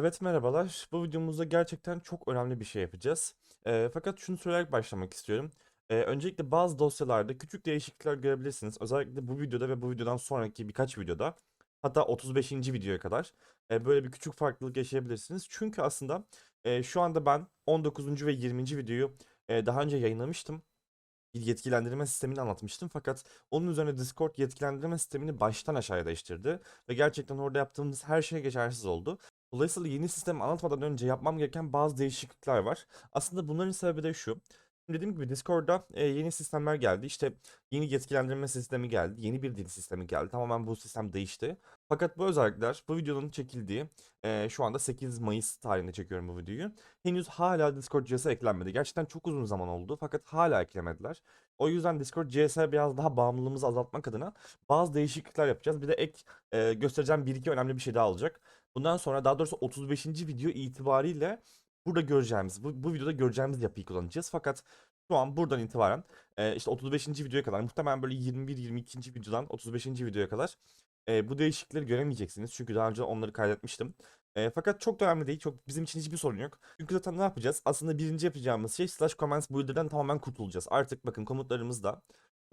Evet merhabalar. Bu videomuzda gerçekten çok önemli bir şey yapacağız. Eee, fakat şunu söyleyerek başlamak istiyorum. Eee, öncelikle bazı dosyalarda küçük değişiklikler görebilirsiniz. Özellikle bu videoda ve bu videodan sonraki birkaç videoda hatta 35. videoya kadar eee, böyle bir küçük farklılık yaşayabilirsiniz. Çünkü aslında eee, şu anda ben 19. ve 20. videoyu eee, daha önce yayınlamıştım. Bir yetkilendirme sistemini anlatmıştım fakat onun üzerine Discord yetkilendirme sistemini baştan aşağıya değiştirdi ve gerçekten orada yaptığımız her şey geçersiz oldu. Dolayısıyla yeni sistemi anlatmadan önce yapmam gereken bazı değişiklikler var. Aslında bunların sebebi de şu. Dediğim gibi Discord'da e, yeni sistemler geldi. İşte yeni yetkilendirme sistemi geldi. Yeni bir dil sistemi geldi. Tamamen bu sistem değişti. Fakat bu özellikler bu videonun çekildiği e, şu anda 8 Mayıs tarihinde çekiyorum bu videoyu. Henüz hala Discord CS'e eklenmedi. Gerçekten çok uzun zaman oldu fakat hala eklemediler. O yüzden Discord CS'e biraz daha bağımlılığımızı azaltmak adına bazı değişiklikler yapacağız. Bir de ek e, göstereceğim bir iki önemli bir şey daha olacak. Bundan sonra daha doğrusu 35. video itibariyle burada göreceğimiz, bu, bu videoda göreceğimiz yapıyı kullanacağız. Fakat şu an buradan itibaren e, işte 35. videoya kadar muhtemelen böyle 21-22. videodan 35. videoya kadar e, bu değişiklikleri göremeyeceksiniz. Çünkü daha önce onları kaydetmiştim. E, fakat çok da önemli değil. Çok bizim için hiçbir sorun yok. Çünkü zaten ne yapacağız? Aslında birinci yapacağımız şey slash commands builder'dan tamamen kurtulacağız. Artık bakın komutlarımızda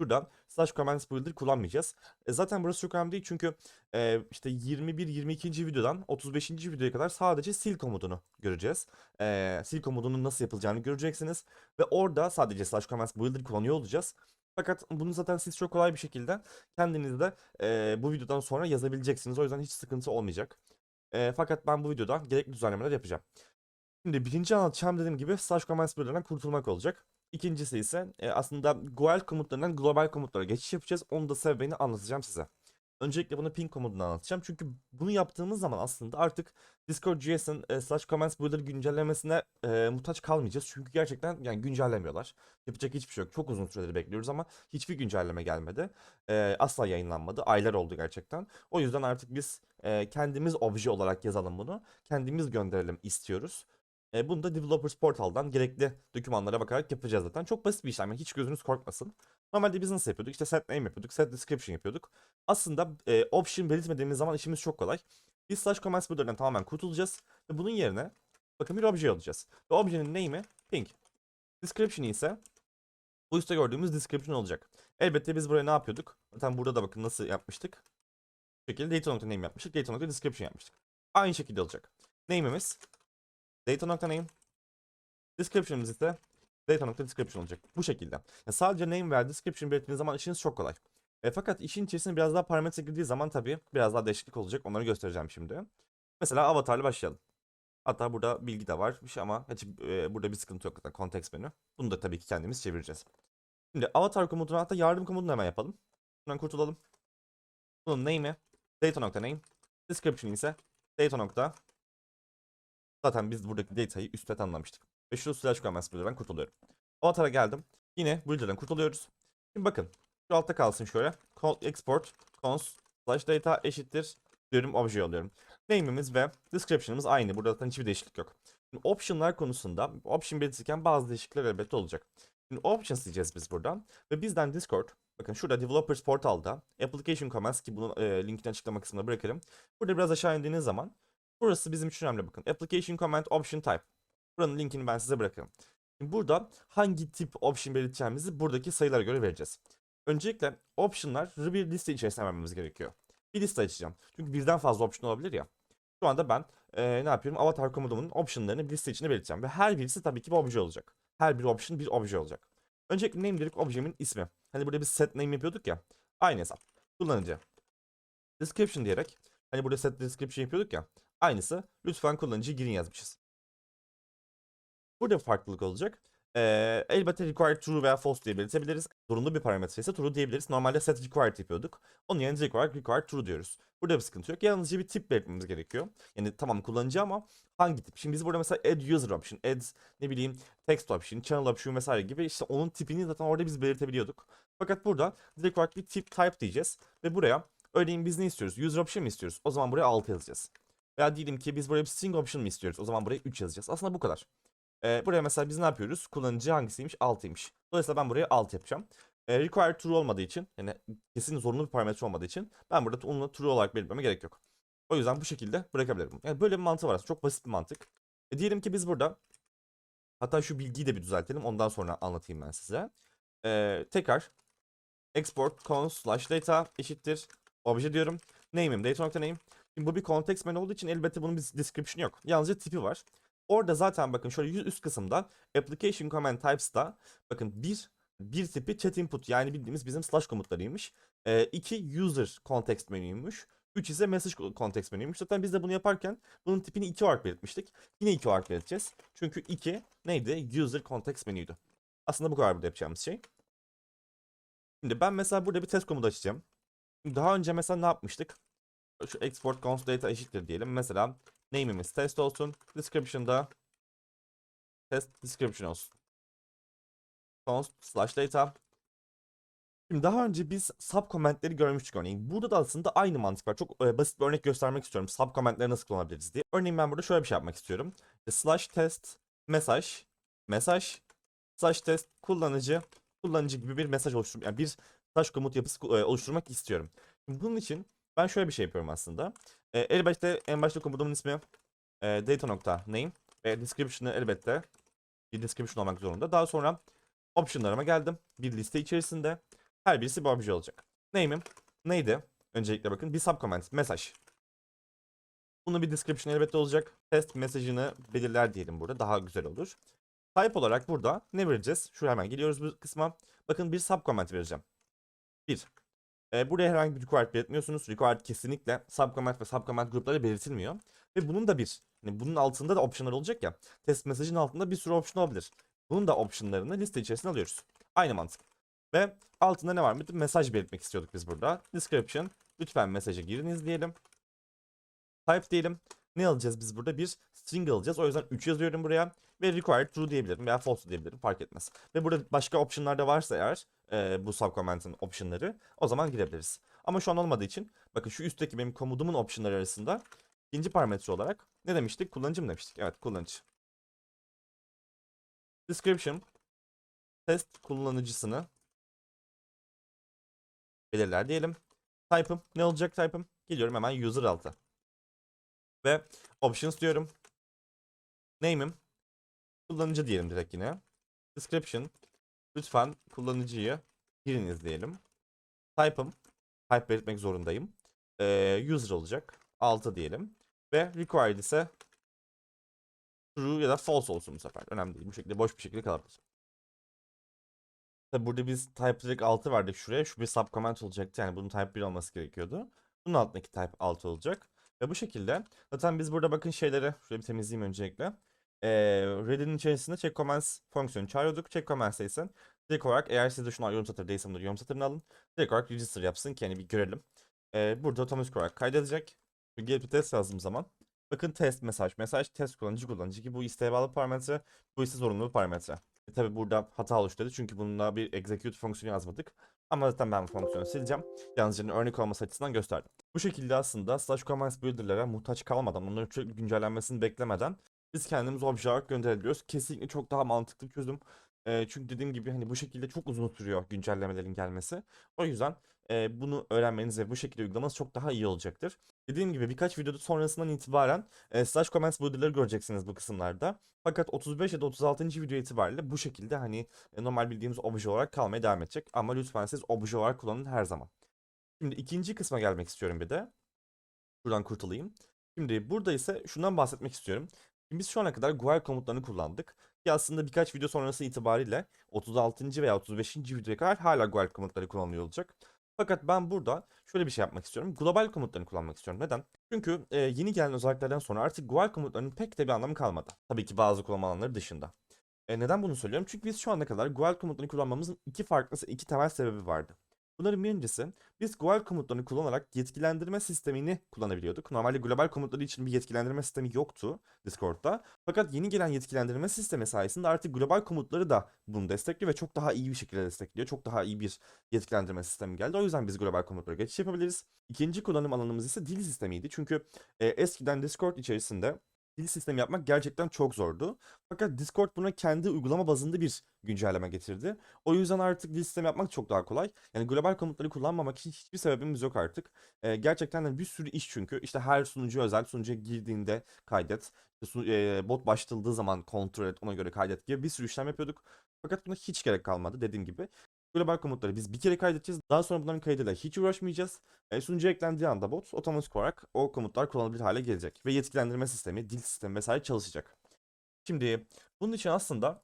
Buradan slash commands builder kullanmayacağız. E, zaten burası çok önemli değil çünkü e, işte 21-22. videodan 35. videoya kadar sadece sil komutunu göreceğiz. E, sil komutunun nasıl yapılacağını göreceksiniz. Ve orada sadece slash commands builder kullanıyor olacağız. Fakat bunu zaten siz çok kolay bir şekilde kendiniz de e, bu videodan sonra yazabileceksiniz. O yüzden hiç sıkıntı olmayacak. E, fakat ben bu videoda gerekli düzenlemeler yapacağım. Şimdi birinci anlatacağım dediğim gibi slash commands builder'dan kurtulmak olacak. İkincisi ise e, aslında GUL komutlarından global komutlara geçiş yapacağız. Onu da sebebini anlatacağım size. Öncelikle bunu ping komutunu anlatacağım. Çünkü bunu yaptığımız zaman aslında artık Discord JS'in e, slash commands builder güncellemesine e, muhtaç kalmayacağız. Çünkü gerçekten yani güncellemiyorlar. Yapacak hiçbir şey yok. Çok uzun süredir bekliyoruz ama hiçbir güncelleme gelmedi. E, asla yayınlanmadı. Aylar oldu gerçekten. O yüzden artık biz e, kendimiz obje olarak yazalım bunu. Kendimiz gönderelim istiyoruz. E, bunu da Developers Portal'dan gerekli dokümanlara bakarak yapacağız zaten. Çok basit bir işlem. Yani hiç gözünüz korkmasın. Normalde nasıl yapıyorduk? İşte set name yapıyorduk, set description yapıyorduk. Aslında e, option belirtmediğimiz zaman işimiz çok kolay. Biz slash commands builder'dan tamamen kurtulacağız. Ve bunun yerine bakın bir obje alacağız. Ve objenin name'i ping. Description ise bu üstte gördüğümüz description olacak. Elbette biz buraya ne yapıyorduk? Zaten burada da bakın nasıl yapmıştık. Bu şekilde data.name yapmıştık. Data.description yapmıştık. Aynı şekilde olacak. Name'imiz data.name description'ımız ise data.description olacak. Bu şekilde. Yani sadece name ve description belirttiğiniz zaman işiniz çok kolay. E, fakat işin içerisine biraz daha parametre girdiği zaman tabii biraz daha değişiklik olacak. Onları göstereceğim şimdi. Mesela avatarla başlayalım. Hatta burada bilgi de var. Bir şey ama hiç, e, burada bir sıkıntı yok zaten. Context menü. Bunu da tabii ki kendimiz çevireceğiz. Şimdi avatar komutunu hatta yardım komutunu hemen yapalım. Bundan kurtulalım. Bunun name'i data.name description ise data. Zaten biz buradaki data'yı üstte tanımlamıştık. Ve şu slash commands builder'dan kurtuluyorum. Avatar'a geldim. Yine builder'dan kurtuluyoruz. Şimdi bakın. Şu altta kalsın şöyle. Call export cons slash data eşittir diyorum obje alıyorum. Name'imiz ve description'ımız aynı. Burada zaten hiçbir değişiklik yok. Şimdi option'lar konusunda option belirtirken bazı değişiklikler elbette olacak. Şimdi options diyeceğiz biz buradan. Ve bizden Discord Bakın şurada Developers Portal'da Application Commands ki bunu e, linkini açıklama kısmına bırakırım. Burada biraz aşağı indiğiniz zaman Burası bizim için önemli bakın. Application Command Option Type. Buranın linkini ben size bırakırım. Şimdi burada hangi tip option belirteceğimizi buradaki sayılara göre vereceğiz. Öncelikle option'ları bir liste içerisine vermemiz gerekiyor. Bir liste açacağım. Çünkü birden fazla option olabilir ya. Şu anda ben e, ne yapıyorum? Avatar komodumun option'larını bir liste içine belirteceğim. Ve her birisi tabii ki bir obje olacak. Her bir option bir obje olacak. Öncelikle name dedik objemin ismi. Hani burada bir set name yapıyorduk ya. Aynı hesap. Kullanıcı. Description diyerek. Hani burada set description yapıyorduk ya. Aynısı lütfen kullanıcı girin yazmışız. Burada bir farklılık olacak. Ee, elbette required true veya false diye belirtebiliriz. Zorunlu bir parametre ise true diyebiliriz. Normalde set required yapıyorduk. Onun yerine required required true diyoruz. Burada bir sıkıntı yok. Yalnızca bir tip belirtmemiz gerekiyor. Yani tamam kullanıcı ama hangi tip? Şimdi biz burada mesela add user option, add ne bileyim text option, channel option vesaire gibi işte onun tipini zaten orada biz belirtebiliyorduk. Fakat burada direkt olarak bir tip type diyeceğiz ve buraya örneğin biz ne istiyoruz? User option mi istiyoruz? O zaman buraya 6 yazacağız. Veya diyelim ki biz buraya bir string option mı istiyoruz? O zaman buraya 3 yazacağız. Aslında bu kadar. Ee, buraya mesela biz ne yapıyoruz? Kullanıcı hangisiymiş? 6'ymış. Dolayısıyla ben buraya 6 yapacağım. Ee, required true olmadığı için yani kesin zorunlu bir parametre olmadığı için ben burada onunla true olarak belirtmeme gerek yok. O yüzden bu şekilde bırakabilirim. Yani böyle bir mantığı var. Çok basit bir mantık. E diyelim ki biz burada hatta şu bilgiyi de bir düzeltelim. Ondan sonra anlatayım ben size. Ee, tekrar export cons slash data eşittir obje diyorum. Name'im data.name. Şimdi bu bir context menü olduğu için elbette bunun bir description yok. Yalnızca tipi var. Orada zaten bakın şöyle üst kısımda application command types'ta bakın bir bir tipi chat input yani bildiğimiz bizim slash komutlarıymış. Ee, iki user context menüymüş. 3 ise message context menüymüş. Zaten biz de bunu yaparken bunun tipini 2 olarak belirtmiştik. Yine 2 olarak belirteceğiz. Çünkü 2 neydi? User context menüydü. Aslında bu kadar burada yapacağımız şey. Şimdi ben mesela burada bir test komutu açacağım. Daha önce mesela ne yapmıştık? Şu export const data eşittir diyelim. Mesela name'imiz test olsun. Description'da test description olsun. Const slash data. Şimdi daha önce biz sub commentleri görmüştük örneğin. Burada da aslında aynı mantık var. Çok e, basit bir örnek göstermek istiyorum. Sub commentleri nasıl kullanabiliriz diye. Örneğin ben burada şöyle bir şey yapmak istiyorum. İşte slash test mesaj mesaj slash test kullanıcı kullanıcı gibi bir mesaj oluşturmak yani bir slash komut yapısı e, oluşturmak istiyorum. Bunun için ben şöyle bir şey yapıyorum aslında. E, elbette en başta komutumun ismi e, data.name ve description'ı elbette bir description olmak zorunda. Daha sonra option'larıma geldim. Bir liste içerisinde her birisi bir obje olacak. Name'im neydi? Öncelikle bakın bir subcomment mesaj. Bunun bir description elbette olacak. Test mesajını belirler diyelim burada. Daha güzel olur. Type olarak burada ne vereceğiz? Şu hemen geliyoruz bu kısma. Bakın bir subcomment vereceğim. Bir. E, buraya herhangi bir required belirtmiyorsunuz. Required kesinlikle subcomment ve subcomment grupları belirtilmiyor. Ve bunun da bir. Yani bunun altında da optionlar olacak ya. Test mesajın altında bir sürü option olabilir. Bunun da optionlarını liste içerisine alıyoruz. Aynı mantık. Ve altında ne var mı? Mesaj belirtmek istiyorduk biz burada. Description. Lütfen mesaja giriniz diyelim. Type diyelim. Ne alacağız biz burada? Bir string alacağız. O yüzden 3 yazıyorum buraya. Ve required true diyebilirim veya false diyebilirim. Fark etmez. Ve burada başka optionlar da varsa eğer e, bu subcomment'in optionları o zaman girebiliriz. Ama şu an olmadığı için bakın şu üstteki benim komutumun optionları arasında ikinci parametre olarak ne demiştik? Kullanıcı mı demiştik? Evet kullanıcı. Description test kullanıcısını belirler diyelim. Type'ım ne olacak type'ım? Geliyorum hemen user altı. Ve options diyorum. Name'im kullanıcı diyelim direkt yine. Description lütfen kullanıcıyı giriniz diyelim. Type'ım type belirtmek zorundayım. Ee, user olacak. 6 diyelim. Ve required ise true ya da false olsun bu sefer. Önemli değil. Bu şekilde boş bir şekilde kalabilir. Tabi burada biz type direkt 6 verdik şuraya. Şu bir subcomment olacaktı. Yani bunun type 1 olması gerekiyordu. Bunun altındaki type 6 olacak. Ve bu şekilde zaten biz burada bakın şeyleri şöyle bir temizleyeyim öncelikle. Ee, Ready'nin içerisinde check commands fonksiyonu çağırıyorduk. Check commands ise direkt olarak eğer sizde şunlar yorum satırı değilse bunları yorum satırını alın. Direkt olarak register yapsın ki yani bir görelim. Ee, burada otomatik olarak kaydedecek. Gelip bir test yazdığım zaman bakın test mesaj mesaj test kullanıcı kullanıcı ki bu isteğe bağlı parametre bu ise zorunlu parametre. E, tabi burada hata oluşturdu çünkü bununla bir execute fonksiyonu yazmadık. Ama zaten ben bu fonksiyonu sileceğim. Yalnızca örnek olması açısından gösterdim. Bu şekilde aslında slash commands builder'lara muhtaç kalmadan, onların sürekli güncellenmesini beklemeden biz kendimiz obje olarak gönderebiliyoruz. Kesinlikle çok daha mantıklı bir çözüm. E, çünkü dediğim gibi hani bu şekilde çok uzun sürüyor güncellemelerin gelmesi. O yüzden e, bunu öğrenmeniz ve bu şekilde uygulamanız çok daha iyi olacaktır. Dediğim gibi birkaç videoda sonrasından itibaren e, slash comments builder'ları göreceksiniz bu kısımlarda. Fakat 35 ya da 36. video itibariyle bu şekilde hani e, normal bildiğimiz obje olarak kalmaya devam edecek. Ama lütfen siz obje olarak kullanın her zaman. Şimdi ikinci kısma gelmek istiyorum bir de. Buradan kurtulayım. Şimdi burada ise şundan bahsetmek istiyorum. Biz şu ana kadar Guar komutlarını kullandık. Ki aslında birkaç video sonrası itibariyle 36. veya 35. videoya kadar hala Guar komutları kullanılıyor olacak. Fakat ben burada şöyle bir şey yapmak istiyorum. Global komutlarını kullanmak istiyorum. Neden? Çünkü e, yeni gelen özelliklerden sonra artık global komutlarının pek de bir anlamı kalmadı. Tabii ki bazı kullanma alanları dışında. E, neden bunu söylüyorum? Çünkü biz şu ana kadar global komutlarını kullanmamızın iki farklı, iki temel sebebi vardı. Bunların birincisi biz global komutlarını kullanarak yetkilendirme sistemini kullanabiliyorduk. Normalde global komutları için bir yetkilendirme sistemi yoktu Discord'da. Fakat yeni gelen yetkilendirme sistemi sayesinde artık global komutları da bunu destekliyor ve çok daha iyi bir şekilde destekliyor. Çok daha iyi bir yetkilendirme sistemi geldi. O yüzden biz global komutlara geçiş yapabiliriz. İkinci kullanım alanımız ise dil sistemiydi. Çünkü e, eskiden Discord içerisinde dil sistemi yapmak gerçekten çok zordu. Fakat Discord buna kendi uygulama bazında bir güncelleme getirdi. O yüzden artık dil sistemi yapmak çok daha kolay. Yani global komutları kullanmamak için hiçbir sebebimiz yok artık. Ee, gerçekten de bir sürü iş çünkü. İşte her sunucu özel sunucuya girdiğinde kaydet. Bot başlatıldığı zaman kontrol et ona göre kaydet gibi bir sürü işlem yapıyorduk. Fakat buna hiç gerek kalmadı dediğim gibi. Global komutları biz bir kere kaydedeceğiz. Daha sonra bunların kaydıyla hiç uğraşmayacağız. E, sunucuya eklendiği anda bot otomatik olarak o komutlar kullanılabilir hale gelecek. Ve yetkilendirme sistemi, dil sistemi vesaire çalışacak. Şimdi bunun için aslında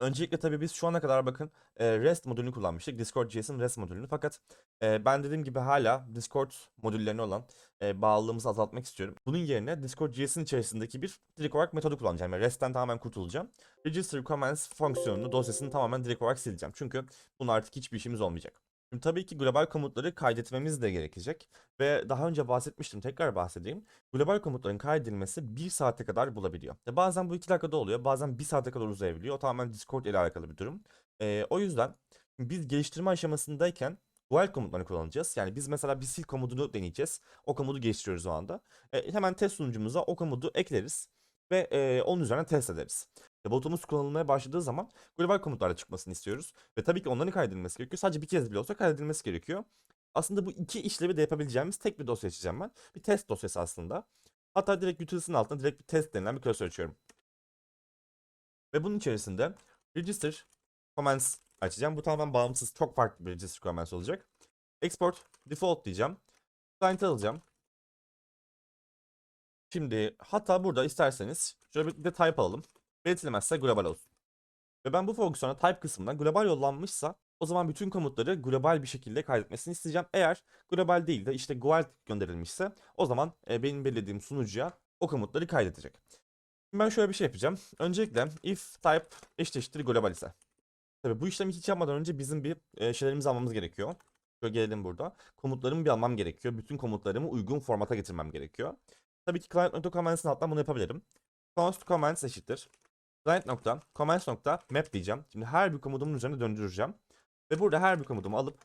öncelikle tabii biz şu ana kadar bakın REST modülünü kullanmıştık. Discord.js'in REST modülünü. Fakat ben dediğim gibi hala Discord modüllerine olan bağlılığımızı azaltmak istiyorum. Bunun yerine Discord.js'in içerisindeki bir direkt olarak metodu kullanacağım. Yani REST'ten tamamen kurtulacağım. Register Commands fonksiyonunu, dosyasını tamamen direkt olarak sileceğim. Çünkü bunun artık hiçbir işimiz olmayacak. Şimdi tabii ki global komutları kaydetmemiz de gerekecek. Ve daha önce bahsetmiştim tekrar bahsedeyim. Global komutların kaydedilmesi 1 saate kadar bulabiliyor. E bazen bu 2 dakikada oluyor bazen 1 saate kadar uzayabiliyor. O tamamen Discord ile alakalı bir durum. E, o yüzden biz geliştirme aşamasındayken while komutlarını kullanacağız. Yani biz mesela bir sil komutunu deneyeceğiz. O komutu geliştiriyoruz o anda. E, hemen test sunucumuza o komutu ekleriz. Ve e, onun üzerine test ederiz. Botumuz kullanılmaya başladığı zaman global komutlarla çıkmasını istiyoruz. Ve tabii ki onların kaydedilmesi gerekiyor. Sadece bir kez bile olsa kaydedilmesi gerekiyor. Aslında bu iki işlevi de yapabileceğimiz tek bir dosya açacağım ben. Bir test dosyası aslında. Hatta direkt utilitys'in altına direkt bir test denilen bir klasör açıyorum. Ve bunun içerisinde register commands açacağım. Bu tamamen bağımsız çok farklı bir register commands olacak. Export default diyeceğim. Client alacağım. Şimdi hatta burada isterseniz şöyle bir de type alalım. Belirtilmezse global olsun. Ve ben bu fonksiyona type kısmından global yollanmışsa o zaman bütün komutları global bir şekilde kaydetmesini isteyeceğim. Eğer global değil de işte global gönderilmişse o zaman e, benim belirlediğim sunucuya o komutları kaydedecek. Ben şöyle bir şey yapacağım. Öncelikle if type eşittir global ise. Tabii bu işlemi hiç yapmadan önce bizim bir e, şeylerimizi almamız gerekiyor. Şöyle gelelim burada. Komutlarımı bir almam gerekiyor. Bütün komutlarımı uygun formata getirmem gerekiyor. Tabii ki client.commands'ın altından bunu yapabilirim. const commands eşittir. Client.commands.map diyeceğim. Şimdi her bir komutumun üzerine döndüreceğim. Ve burada her bir komutumu alıp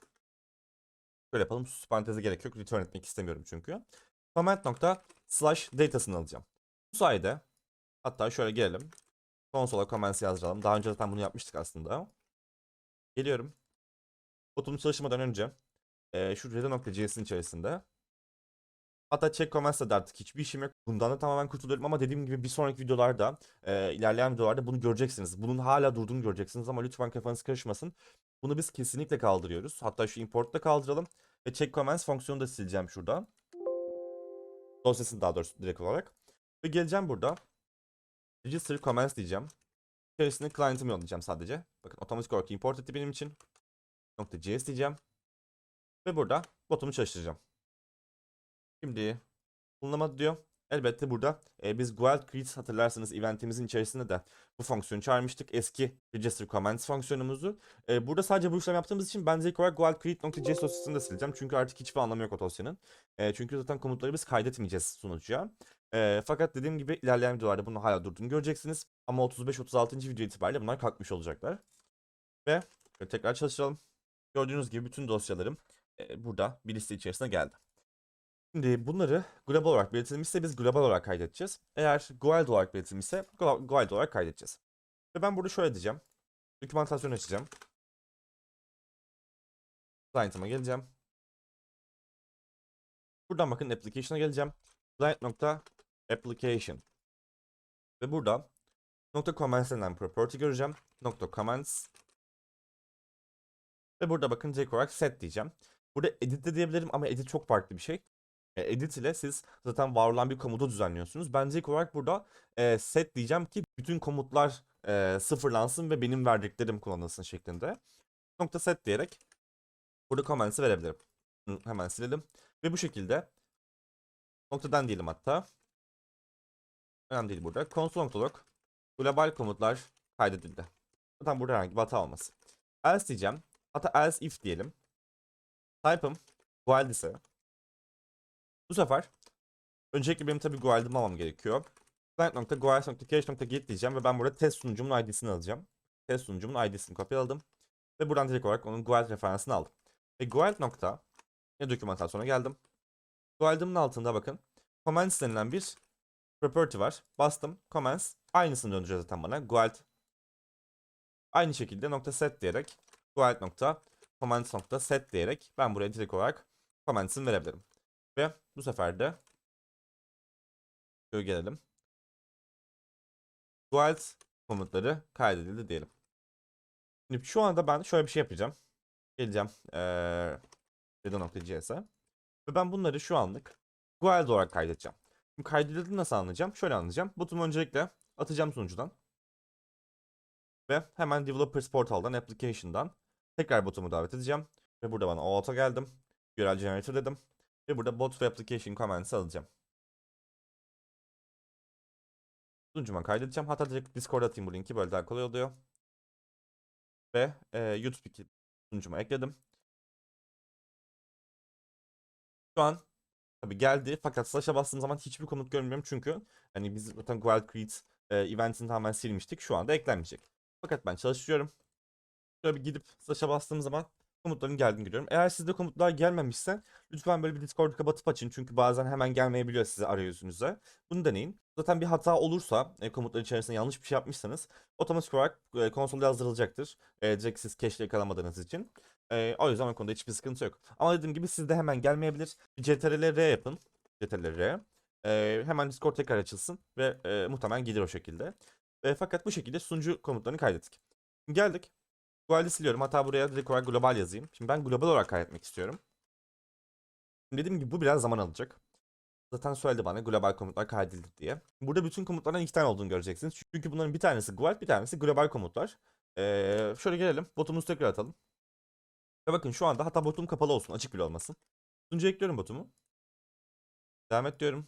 şöyle yapalım. Sus paranteze gerek yok. Return etmek istemiyorum çünkü. Command nokta slash datasını alacağım. Bu sayede hatta şöyle gelelim. Konsola commands yazdıralım. Daha önce zaten bunu yapmıştık aslında. Geliyorum. Botumu çalışmadan önce e, şu redo.js'in içerisinde Hatta check commands'la da artık hiçbir işim yok. Bundan da tamamen kurtuluyorum ama dediğim gibi bir sonraki videolarda, e, ilerleyen videolarda bunu göreceksiniz. Bunun hala durduğunu göreceksiniz ama lütfen kafanız karışmasın. Bunu biz kesinlikle kaldırıyoruz. Hatta şu import'u da kaldıralım. Ve check commands fonksiyonu da sileceğim şurada. Dosyasını daha doğrusu direkt olarak. Ve geleceğim burada. Register commands diyeceğim. İçerisine client'ımı yollayacağım sadece. Bakın otomatik olarak import etti benim için. .js diyeceğim. Ve burada botumu çalıştıracağım. Şimdi bulunamadı diyor. Elbette burada e, biz Guild Create hatırlarsanız eventimizin içerisinde de bu fonksiyonu çağırmıştık. Eski Register Commands fonksiyonumuzu. E, burada sadece bu işlem yaptığımız için ben direkt olarak guildcreate.js dosyasını da sileceğim. Çünkü artık hiçbir anlamı yok o dosyanın. E, çünkü zaten komutları biz kaydetmeyeceğiz sunucuya. E, fakat dediğim gibi ilerleyen videolarda bunu hala durduğunu göreceksiniz. Ama 35-36. video itibariyle bunlar kalkmış olacaklar. Ve tekrar çalıştıralım. Gördüğünüz gibi bütün dosyalarım e, burada bir liste içerisine geldi. Şimdi bunları global olarak belirtilmişse biz global olarak kaydedeceğiz. Eğer Guild olarak belirtilmişse Guild olarak kaydedeceğiz. Ve ben burada şöyle diyeceğim. Dokümantasyon açacağım. Client'ıma geleceğim. Buradan bakın application'a geleceğim. Client.application. Ve burada nokta .commands denen property göreceğim. Nokta .commands. Ve burada bakın direkt olarak set diyeceğim. Burada edit de diyebilirim ama edit çok farklı bir şey. E, edit ile siz zaten var olan bir komutu düzenliyorsunuz. Ben direkt olarak burada e, set diyeceğim ki bütün komutlar e, sıfırlansın ve benim verdiklerim kullanılsın şeklinde. Nokta set diyerek burada commands'ı verebilirim. Hemen silelim. Ve bu şekilde noktadan diyelim hatta. Önemli değil burada. Console.log global komutlar kaydedildi. Zaten burada herhangi bir hata olmasın. Else diyeceğim. Hatta else if diyelim. Type'ım while ise bu sefer öncelikle benim tabii Guild'ımı almam gerekiyor. Client.guild.cache.git diyeceğim ve ben burada test sunucumun ID'sini alacağım. Test sunucumun ID'sini kopyaladım. Ve buradan direkt olarak onun Guild referansını aldım. Ve Guild nokta ne dokümantasyona geldim. Guild'ımın altında bakın commands denilen bir property var. Bastım. Comments. Aynısını döndüreceğiz zaten bana. Guild. Aynı şekilde nokta set diyerek guild nokta comments nokta set diyerek ben buraya direkt olarak comments'ını verebilirim. Ve bu sefer de şöyle gelelim. Guild komutları kaydedildi diyelim. Şimdi şu anda ben şöyle bir şey yapacağım. Geleceğim eee redo.js'e. Ve ben bunları şu anlık Guild olarak kaydedeceğim. Şimdi kaydedildiğini nasıl anlayacağım? Şöyle anlayacağım. Botumu öncelikle atacağım sunucudan. Ve hemen Developers Portal'dan, Application'dan tekrar botumu davet edeceğim. Ve burada bana auto geldim. URL Generator dedim. Ve burada bot ve application commands'ı alacağım. Sunucuma kaydedeceğim. Hatta direkt Discord'a atayım bu linki. Böyle daha kolay oluyor. Ve e, YouTube sunucuma ekledim. Şu an tabii geldi fakat slash'a bastığım zaman hiçbir komut görmüyorum çünkü hani biz zaten Guild Create e, eventini tamamen silmiştik. Şu anda eklenmeyecek. Fakat ben çalıştırıyorum. Şöyle bir gidip slash'a bastığım zaman komutların geldiğini görüyorum. Eğer sizde komutlar gelmemişse lütfen böyle bir Discord'u kapatıp açın. Çünkü bazen hemen gelmeyebiliyor size arayüzünüze. Bunu deneyin. Zaten bir hata olursa e, komutların içerisinde yanlış bir şey yapmışsanız otomatik olarak e, konsolda yazdırılacaktır. E, direkt siz cache'le yakalamadığınız için. E, o yüzden o konuda hiçbir sıkıntı yok. Ama dediğim gibi sizde hemen gelmeyebilir. Bir CTRL R yapın. CTRL R. E, hemen Discord tekrar açılsın ve e, muhtemelen gelir o şekilde. E, fakat bu şekilde sunucu komutlarını kaydettik. Geldik. Global'i siliyorum. Hatta buraya direkt olarak global yazayım. Şimdi ben global olarak kaydetmek istiyorum. Şimdi dediğim gibi bu biraz zaman alacak. Zaten söyledi bana global komutlar kaydedildi diye. Burada bütün komutlardan iki tane olduğunu göreceksiniz. Çünkü bunların bir tanesi global, bir tanesi global komutlar. Ee, şöyle gelelim. Botumuzu tekrar atalım. Ve bakın şu anda hatta botum kapalı olsun. Açık bile olmasın. Sunucuya ekliyorum botumu. Devam et diyorum.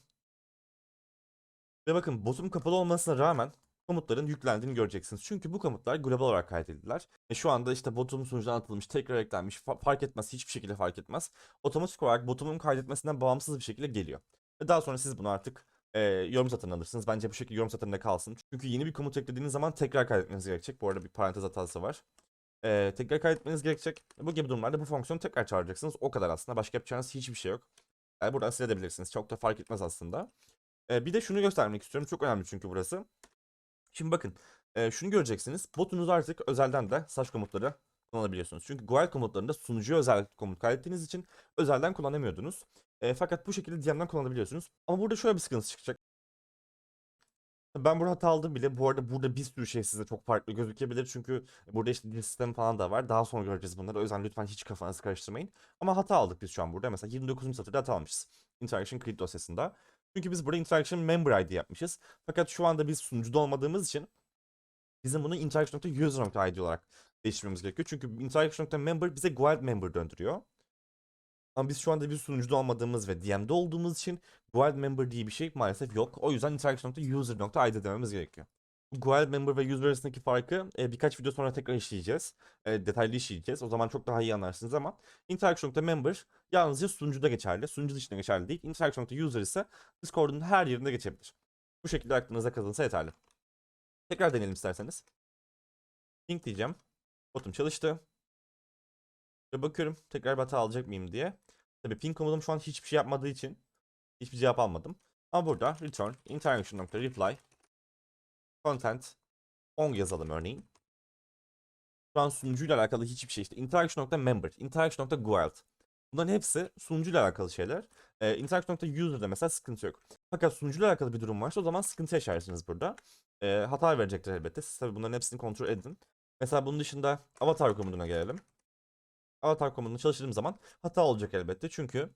Ve bakın botum kapalı olmasına rağmen komutların yüklendiğini göreceksiniz. Çünkü bu komutlar global olarak kaydedildiler. E şu anda işte botum sunucudan atılmış, tekrar eklenmiş, fa- fark etmez, hiçbir şekilde fark etmez. Otomatik olarak botumun kaydetmesinden bağımsız bir şekilde geliyor. Ve daha sonra siz bunu artık e, yorum satırına alırsınız. Bence bu şekilde yorum satırında kalsın. Çünkü yeni bir komut eklediğiniz zaman tekrar kaydetmeniz gerekecek. Bu arada bir parantez hatası var. E, tekrar kaydetmeniz gerekecek. Bu gibi durumlarda bu fonksiyonu tekrar çağıracaksınız. O kadar aslında. Başka yapacağınız hiçbir şey yok. Yani buradan silebilirsiniz. Çok da fark etmez aslında. E, bir de şunu göstermek istiyorum. Çok önemli çünkü burası. Şimdi bakın e, şunu göreceksiniz. Botunuz artık özelden de slash komutları kullanabiliyorsunuz. Çünkü Goel komutlarında sunucuya özel komut kaydettiğiniz için özelden kullanamıyordunuz. E, fakat bu şekilde DM'den kullanabiliyorsunuz. Ama burada şöyle bir sıkıntı çıkacak. Ben burada hata aldım bile. Bu arada burada bir sürü şey size çok farklı gözükebilir. Çünkü burada işte dil sistemi falan da var. Daha sonra göreceğiz bunları. O yüzden lütfen hiç kafanızı karıştırmayın. Ama hata aldık biz şu an burada. Mesela 29. satırda hata almışız. Interaction Create dosyasında. Çünkü biz burada Interaction Member ID yapmışız. Fakat şu anda biz sunucuda olmadığımız için bizim bunu interaction.user.id olarak değiştirmemiz gerekiyor. Çünkü interaction.member bize guild member döndürüyor. Ama biz şu anda bir sunucuda olmadığımız ve DM'de olduğumuz için guild member diye bir şey maalesef yok. O yüzden interaction.user.id dememiz gerekiyor. Guild member ve user arasındaki farkı e, birkaç video sonra tekrar işleyeceğiz. E, detaylı işleyeceğiz. O zaman çok daha iyi anlarsınız ama interaction.member yalnızca sunucuda geçerli. Sunucu dışında geçerli değil. Interaction.user ise Discord'un her yerinde geçebilir. Bu şekilde aklınıza kazınsa yeterli. Tekrar deneyelim isterseniz. Ping diyeceğim. Botum çalıştı. Ve bakıyorum tekrar bir hata alacak mıyım diye. Tabii ping komutum şu an hiçbir şey yapmadığı için hiçbir cevap almadım. Ama burada return interaction.reply content on yazalım örneğin. Şu an sunucuyla alakalı hiçbir şey işte interaction.member, interaction.guild. Bunların hepsi sunucuyla alakalı şeyler. Ee, interaction.user'da mesela sıkıntı yok. Fakat sunucuyla alakalı bir durum varsa o zaman sıkıntı yaşarsınız burada. Ee, hata verecektir elbette. Siz tabii bunların hepsini kontrol edin. Mesela bunun dışında avatar komutuna gelelim. Avatar komutunu çalıştırdığım zaman hata olacak elbette. Çünkü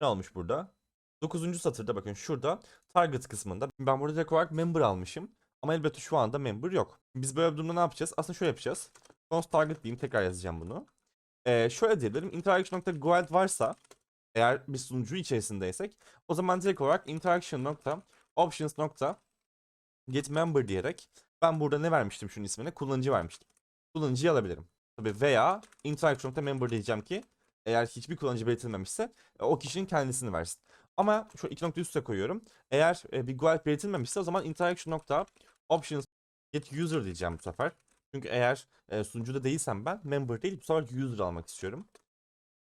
ne olmuş burada? 9. satırda bakın şurada target kısmında ben burada direkt olarak member almışım. Ama elbette şu anda member yok. Biz böyle bir durumda ne yapacağız? Aslında şöyle yapacağız. Const target diyeyim tekrar yazacağım bunu. Ee, şöyle diyebilirim. Interaction.guild varsa eğer bir sunucu içerisindeysek o zaman direkt olarak interaction.options.get member diyerek ben burada ne vermiştim şunun ismine? Kullanıcı vermiştim. Kullanıcıyı alabilirim. Tabii veya interaction.member diyeceğim ki eğer hiçbir kullanıcı belirtilmemişse e, o kişinin kendisini versin. Ama şu iki nokta üste koyuyorum. Eğer e, bir guild belirtilmemişse o zaman interaction.options get user diyeceğim bu sefer. Çünkü eğer e, sunucuda değilsem ben member değil bu sefer user almak istiyorum.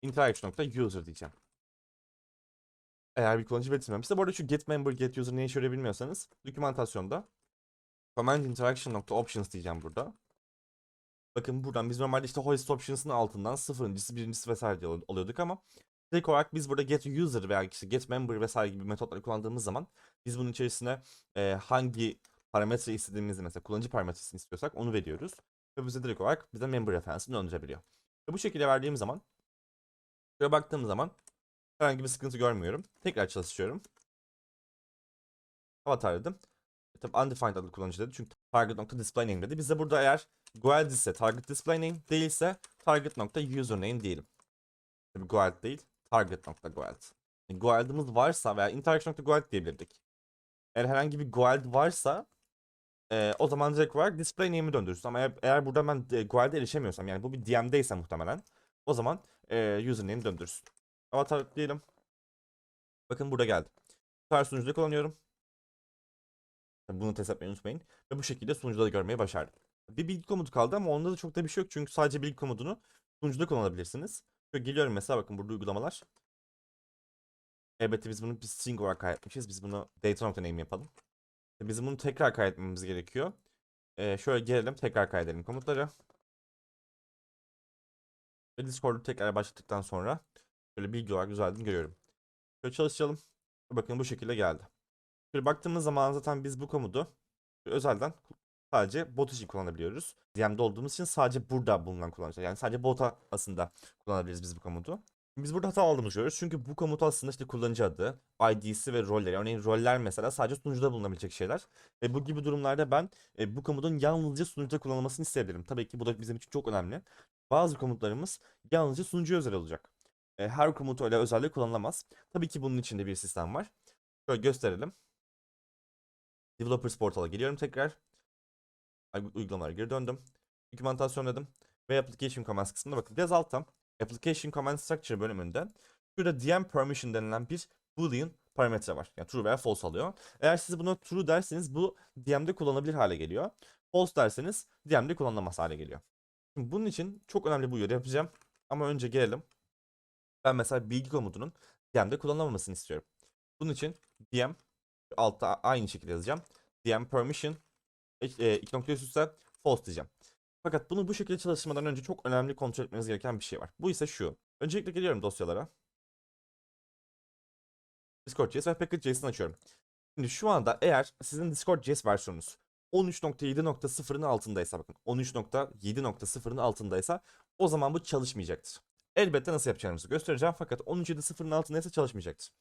Interaction.user diyeceğim. Eğer bir kullanıcı belirtilmemişse. Bu arada şu get member get user ne işe yarıyor bilmiyorsanız dokümantasyonda command interaction.options diyeceğim burada. Bakın buradan biz normalde işte host options'ın altından sıfırıncısı, birincisi vesaire diye al- alıyorduk ama direkt olarak biz burada get user veya işte get member vesaire gibi metotları kullandığımız zaman biz bunun içerisine e, hangi parametre istediğimizi mesela kullanıcı parametresini istiyorsak onu veriyoruz. Ve bize direkt olarak bize member referansını döndürebiliyor. Ve bu şekilde verdiğim zaman şöyle baktığım zaman herhangi bir sıkıntı görmüyorum. Tekrar çalışıyorum. Avatar dedim. E, Tabii undefined adlı kullanıcı dedi. Çünkü target nokta display name dedi. Bize burada eğer Guild ise target display name değilse target nokta username diyelim. Tabii Guild değil. Target nokta Guild. Yani Guild'ımız varsa veya interaction nokta Guild diyebilirdik. Eğer herhangi bir Guild varsa e, o zaman direkt olarak display name'i döndürürsün. Ama eğer, eğer burada ben e, Guild'e erişemiyorsam yani bu bir DM'deyse muhtemelen o zaman e, username döndürürsün. Avatar diyelim. Bakın burada geldi. Sefer sunucuda kullanıyorum. Bunu test etmeyi unutmayın. Ve bu şekilde sunucuda da görmeyi başardım. Bir bilgi komutu kaldı ama onda da çok da bir şey yok. Çünkü sadece bilgi komutunu sunucuda kullanabilirsiniz. Şöyle geliyorum mesela bakın burada uygulamalar. Elbette biz bunu bir string olarak kaydetmişiz. Biz bunu data.name yapalım. Bizim bunu tekrar kaydetmemiz gerekiyor. Ee, şöyle gelelim tekrar kaydedelim komutları. Ve Discord'u tekrar başlattıktan sonra böyle bilgi olarak düzeldiğini görüyorum. Şöyle çalıştıralım. Bakın bu şekilde geldi. Şöyle baktığımız zaman zaten biz bu komutu özelden sadece bot için kullanabiliyoruz. DM'de olduğumuz için sadece burada bulunan kullanıcılar. Yani sadece bota aslında kullanabiliriz biz bu komutu. Biz burada hata aldığımızı görüyoruz. Çünkü bu komut aslında işte kullanıcı adı, ID'si ve rolleri. Örneğin roller mesela sadece sunucuda bulunabilecek şeyler. Ve bu gibi durumlarda ben e, bu komutun yalnızca sunucuda kullanılmasını isteyebilirim. Tabii ki bu da bizim için çok önemli. Bazı komutlarımız yalnızca sunucuya özel olacak. E, her komut öyle özelliği kullanılamaz. Tabii ki bunun içinde bir sistem var. Şöyle gösterelim. Developers Portal'a geliyorum tekrar. Uygulamalara geri döndüm. Dokümantasyon dedim. Ve Application Commands kısmında bakın biraz altta. Application Command Structure bölümünde şurada DM Permission denilen bir Boolean parametre var. Yani true veya false alıyor. Eğer siz buna true derseniz bu DM'de kullanılabilir hale geliyor. False derseniz DM'de kullanılamaz hale geliyor. Şimdi bunun için çok önemli bir uyarı yapacağım. Ama önce gelelim. Ben mesela bilgi komutunun DM'de kullanılmamasını istiyorum. Bunun için DM altta aynı şekilde yazacağım. DM permission e, iki nokta üst üste false diyeceğim. Fakat bunu bu şekilde çalıştırmadan önce çok önemli kontrol etmeniz gereken bir şey var. Bu ise şu. Öncelikle geliyorum dosyalara. Discord.js ve Package.js'ini açıyorum. Şimdi şu anda eğer sizin Discord.js versiyonunuz 13.7.0'ın altındaysa bakın 13.7.0'ın altındaysa o zaman bu çalışmayacaktır. Elbette nasıl yapacağınızı göstereceğim fakat 13.7.0'ın altındaysa çalışmayacaktır.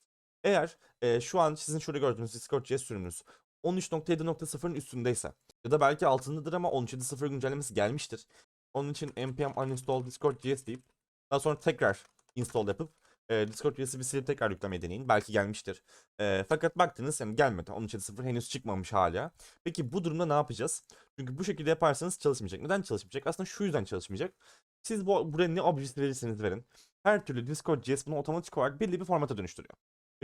Eğer e, şu an sizin şurada gördüğünüz Discord.js sürümünüz 13.7.0'ın üstündeyse ya da belki altındadır ama 13.7.0 güncellemesi gelmiştir. Onun için npm uninstall discord.js deyip daha sonra tekrar install yapıp e, Discord.js'i bir silip tekrar yüklemeyi deneyin. Belki gelmiştir. E, fakat baktınız yani gelmedi. 13.7.0 henüz çıkmamış hala. Peki bu durumda ne yapacağız? Çünkü bu şekilde yaparsanız çalışmayacak. Neden çalışmayacak? Aslında şu yüzden çalışmayacak. Siz bu, buraya ne objesi verirseniz verin. Her türlü Discord.js bunu otomatik olarak belli bir formata dönüştürüyor.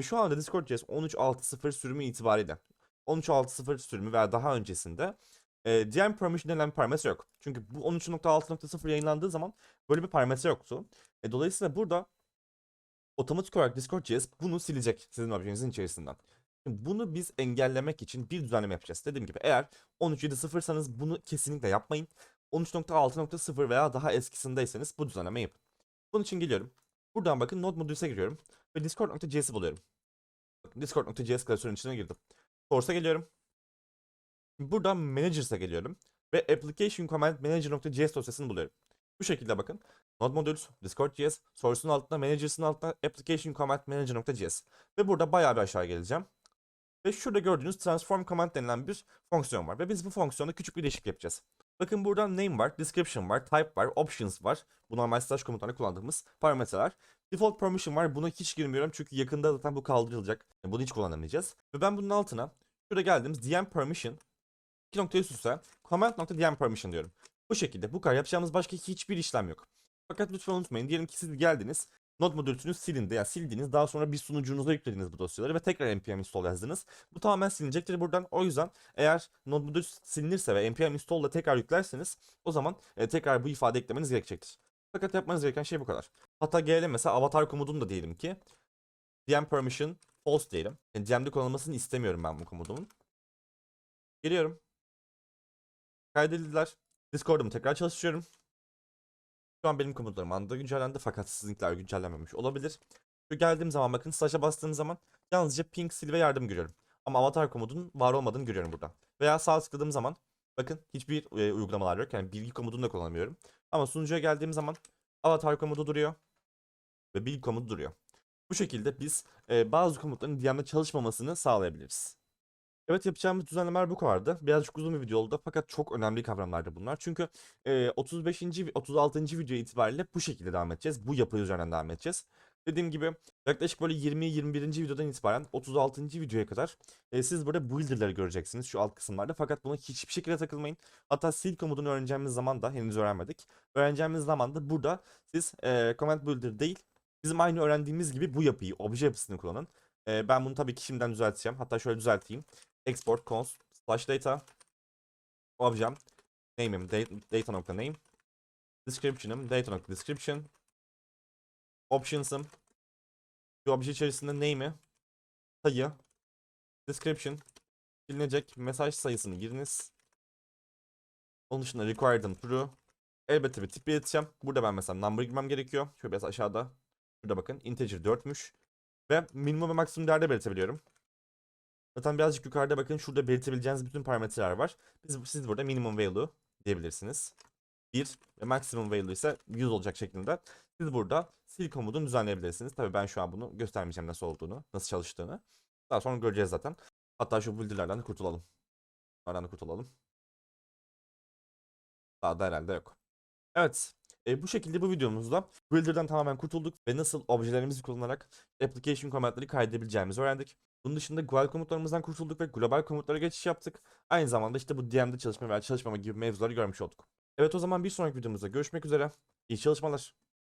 Şu anda Discord.js 13.6.0 sürümü itibariyle 13.6.0 sürümü veya daha öncesinde e, DM permission denilen bir parametre yok. Çünkü bu 13.6.0 yayınlandığı zaman böyle bir parametre yoktu. E, dolayısıyla burada otomatik olarak Discord.js bunu silecek sizin objenizin içerisinden. Şimdi bunu biz engellemek için bir düzenleme yapacağız. Dediğim gibi eğer 13.7.0'sanız bunu kesinlikle yapmayın. 13.6.0 veya daha eskisindeyseniz bu düzenleme yapın. Bunun için geliyorum. Buradan bakın Node Modules'e giriyorum ve Discord.js'i buluyorum. Discord.js klasörünün içine girdim. Source'a geliyorum. Buradan Managers'a geliyorum. Ve Application Command Manager.js dosyasını buluyorum. Bu şekilde bakın. Node Modules, Discord.js, Source'un altında, Managers'ın altında Application Command Manager.js. Ve burada bayağı bir aşağı geleceğim. Ve şurada gördüğünüz Transform Command denilen bir fonksiyon var. Ve biz bu fonksiyonda küçük bir değişiklik yapacağız. Bakın burada name var, description var, type var, options var. Bu normal slash kullandığımız parametreler. Default permission var. Buna hiç girmiyorum çünkü yakında zaten bu kaldırılacak. Yani bunu hiç kullanamayacağız. Ve ben bunun altına şurada geldiğimiz DM permission 2 nokta üst üste command.dm permission diyorum. Bu şekilde bu kadar yapacağımız başka hiçbir işlem yok. Fakat lütfen unutmayın diyelim ki siz geldiniz Node modülünüz silindi. Yani sildiğiniz daha sonra bir sunucunuza yüklediniz bu dosyaları ve tekrar npm install yazdınız. Bu tamamen silinecektir buradan. O yüzden eğer Node modül silinirse ve npm install ile tekrar yüklerseniz o zaman e, tekrar bu ifade eklemeniz gerekecektir. Fakat yapmanız gereken şey bu kadar. Hatta gelelim mesela avatar komutunu da diyelim ki dm permission false diyelim. Yani DM'de kullanılmasını istemiyorum ben bu komutumun. Geliyorum. Kaydedildiler. Discord'umu tekrar çalıştırıyorum. Şu an benim komutlarım anında güncellendi fakat sizinkiler güncellenmemiş olabilir. Şu geldiğim zaman bakın slash'a bastığım zaman yalnızca ping, sil ve yardım görüyorum. Ama avatar komutun var olmadığını görüyorum burada. Veya sağ tıkladığım zaman bakın hiçbir e, uygulamalar yok. Yani bilgi komutunu da kullanamıyorum. Ama sunucuya geldiğim zaman avatar komutu duruyor ve bilgi komutu duruyor. Bu şekilde biz e, bazı komutların DM'de çalışmamasını sağlayabiliriz. Evet yapacağımız düzenlemeler bu kadardı. Birazcık uzun bir video oldu fakat çok önemli kavramlardı bunlar. Çünkü e, 35. ve 36. video itibariyle bu şekilde devam edeceğiz. Bu yapı üzerinden devam edeceğiz. Dediğim gibi yaklaşık böyle 20-21. videodan itibaren 36. videoya kadar e, siz burada builder'ları göreceksiniz şu alt kısımlarda. Fakat buna hiçbir şekilde takılmayın. Hatta sil komutunu öğreneceğimiz zaman da henüz öğrenmedik. Öğreneceğimiz zaman da burada siz e, command builder değil bizim aynı öğrendiğimiz gibi bu yapıyı, obje yapısını kullanın. E, ben bunu tabii ki şimdiden düzelteceğim. Hatta şöyle düzelteyim. Export const slash data objem name'im data, data.name description'ım data.description options'ım şu obje içerisinde name'i sayı description silinecek mesaj sayısını giriniz. Onun dışında required'ım true elbette bir tip belirteceğim burada ben mesela number girmem gerekiyor. Şöyle biraz aşağıda şurada bakın integer 4'müş ve minimum ve maksimum değerde belirtebiliyorum Zaten birazcık yukarıda bakın şurada belirtebileceğiniz bütün parametreler var. Biz, siz burada minimum value diyebilirsiniz. 1 ve maximum value ise 100 olacak şeklinde. Siz burada sil komutunu düzenleyebilirsiniz. Tabii ben şu an bunu göstermeyeceğim nasıl olduğunu, nasıl çalıştığını. Daha sonra göreceğiz zaten. Hatta şu builder'lardan da kurtulalım. Bunlardan da kurtulalım. Daha da herhalde yok. Evet. E, bu şekilde bu videomuzda Builder'dan tamamen kurtulduk ve nasıl objelerimizi kullanarak application komutları kaydedebileceğimizi öğrendik. Bunun dışında global komutlarımızdan kurtulduk ve global komutlara geçiş yaptık. Aynı zamanda işte bu DM'de çalışma veya çalışmama gibi mevzuları görmüş olduk. Evet o zaman bir sonraki videomuzda görüşmek üzere. İyi çalışmalar.